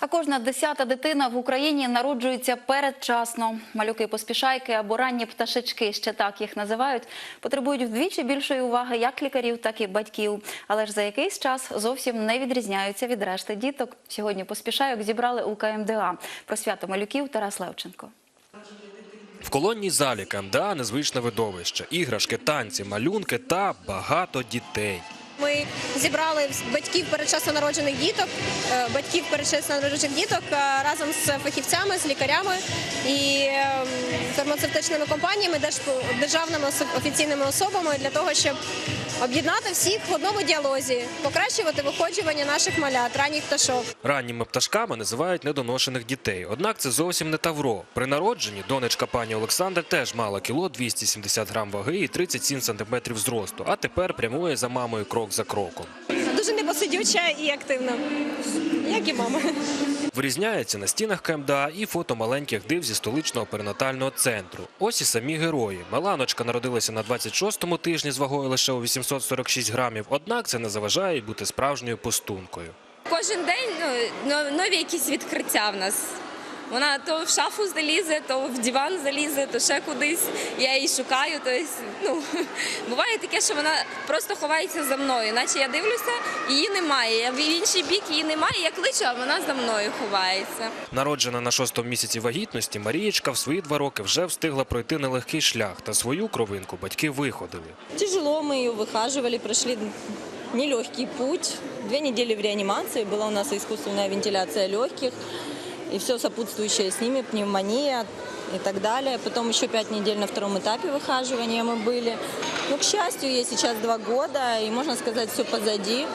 А кожна десята дитина в Україні народжується передчасно. Малюки поспішайки або ранні пташечки, ще так їх називають, потребують вдвічі більшої уваги як лікарів, так і батьків. Але ж за якийсь час зовсім не відрізняються від решти діток. Сьогодні поспішайок зібрали у КМДА. Про свято малюків Тарас Левченко. В колонній залі КМДА незвичне видовище, іграшки, танці, малюнки та багато дітей. Ми зібрали батьків передчасно народжених діток, е, батьків передчасно народжених діток е, разом з фахівцями, з лікарями і ем, фармацевтичними компаніями, держ- державними офіційними особами для того, щоб об'єднати всіх в одному діалозі, покращувати виходжування наших малят, ранніх пташок. Ранніми пташками називають недоношених дітей. Однак це зовсім не тавро. При народженні донечка пані Олександр теж мала кіло 270 грам ваги і 37 сантиметрів зросту. А тепер прямує за мамою крок за кроком. Дуже непосидюча і активна, як і мама. Вирізняється на стінах КМДА і фото маленьких див зі столичного перинатального центру. Ось і самі герої. Меланочка народилася на 26-му тижні з вагою лише у 846 грамів. Однак це не заважає бути справжньою пустункою. Кожен день ну, нові якісь відкриття в нас. Вона то в шафу залізе, то в диван залізе, то ще кудись. Я її шукаю. Тобто, ну, буває таке, що вона просто ховається за мною. Наче я дивлюся, її немає. А в інший бік її немає. Я кличу, а вона за мною ховається. Народжена на шостому місяці вагітності, Марієчка в свої два роки вже встигла пройти нелегкий шлях, та свою кровинку батьки виходили. Тяжело мы ее выхаживали, прошли нелегкий путь. Две недели в реанимации, была у нас искусственная вентиляция легких и все сопутствующее с ними, пневмония и так далее. Потом еще пять недель на втором этапе выхаживания мы были. Но, к счастью, ей сейчас два года, и можно сказать, все позади.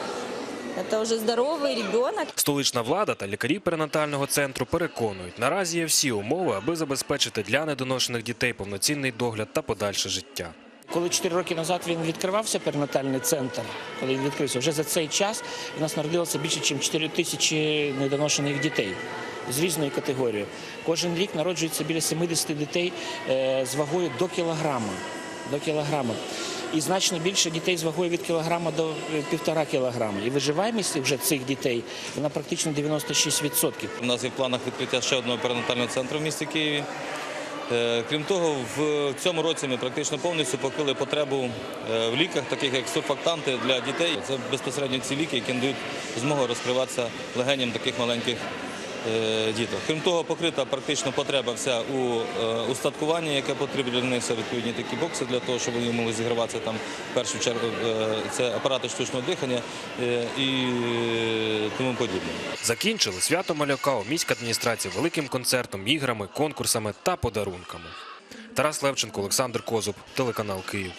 Это уже здоровый ребенок. Столична влада та лікарі перинатального центру переконують, наразі є всі умови, аби забезпечити для недоношених дітей повноцінний догляд та подальше життя. Коли 4 роки назад він відкривався, перинатальний центр, коли він відкрився, вже за цей час у нас народилося більше, ніж 4 тисячі недоношених дітей з різної категорії. Кожен рік народжується біля 70 дітей е, з вагою до кілограма. До кілограма. І значно більше дітей з вагою від кілограма до е, півтора кілограма. І виживаємість вже цих дітей вона практично 96%. У нас є в планах відкриття ще одного перинатального центру в місті Києві. Е, Крім того, в цьому році ми практично повністю покрили потребу в ліках, таких як сурфактанти для дітей. Це безпосередньо ці ліки, які надають змогу розкриватися легеням таких маленьких діток. Крім того, покрита практично потреба вся у е, устаткуванні, яке потрібно для них. Це відповідні такі бокси для того, щоб вони могли зіграватися там в першу чергу. е, Це апарати штучного дихання е, і е, тому подібне. Закінчили свято малюка у міській адміністрації великим концертом, іграми, конкурсами та подарунками. Тарас Левченко, Олександр Козуб, телеканал Київ.